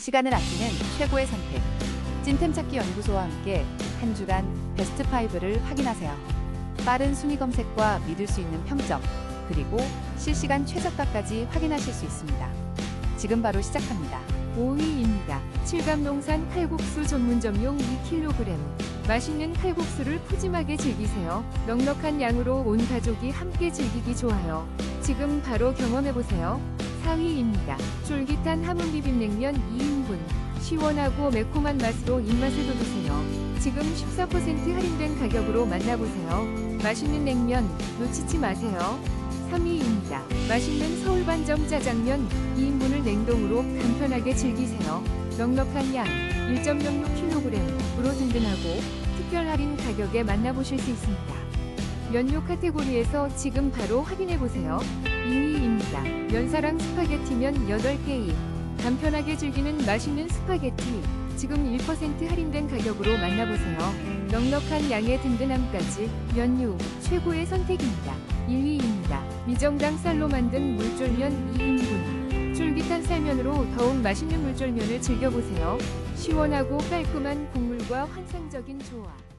시간을 아끼는 최고의 선택. 찐템 찾기 연구소와 함께 한 주간 베스트 5를 확인하세요. 빠른 순위 검색과 믿을 수 있는 평점, 그리고 실시간 최저가까지 확인하실 수 있습니다. 지금 바로 시작합니다. 5위입니다. 칠감농산 칼국수 전문점용 2kg. 맛있는 칼국수를 푸짐하게 즐기세요. 넉넉한 양으로 온 가족이 함께 즐기기 좋아요. 지금 바로 경험해보세요. 4위입니다. 쫄깃한 함흥 비빔냉면 2인분. 시원하고 매콤한 맛으로 입맛을 돋우세요. 지금 14% 할인된 가격으로 만나보세요. 맛있는 냉면 놓치지 마세요. 3위입니다. 맛있는 서울반점 짜장면 2인분을 냉동으로 간편하게 즐기세요. 넉넉한 양 1.06kg으로 든든하고 특별 할인 가격에 만나보실 수 있습니다. 면요 카테고리에서 지금 바로 확인해보세요. 2위입니다. 면사랑 스파게티면 8개인 간편하게 즐기는 맛있는 스파게티 지금 1% 할인된 가격으로 만나보세요. 넉넉한 양의 든든함까지 면유 최고의 선택입니다. 1위입니다. 미정당 쌀로 만든 물쫄면 2인분. 쫄깃한 쌀면으로 더욱 맛있는 물쫄면을 즐겨보세요. 시원하고 깔끔한 국물과 환상적인 조화.